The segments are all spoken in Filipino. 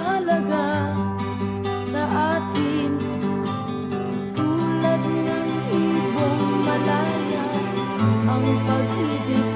mahalaga sa atin. Tulad ng ibong malaya ang pag-ibig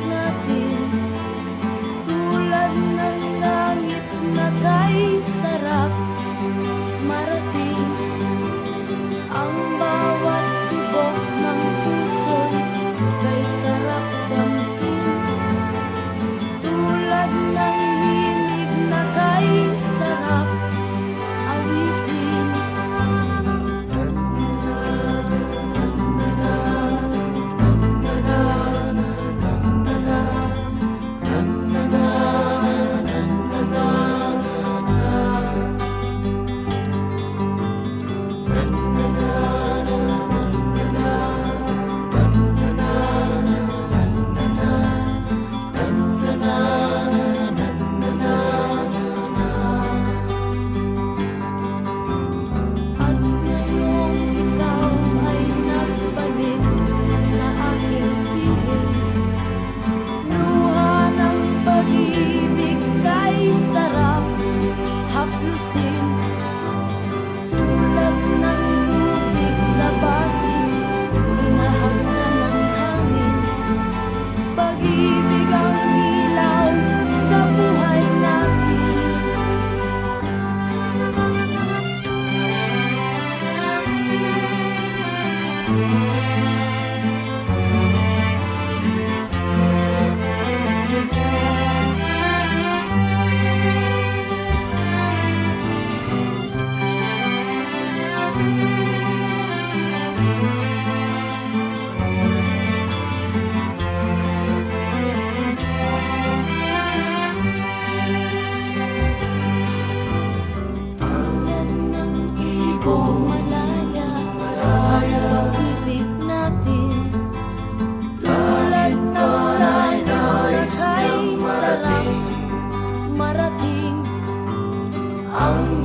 Oh.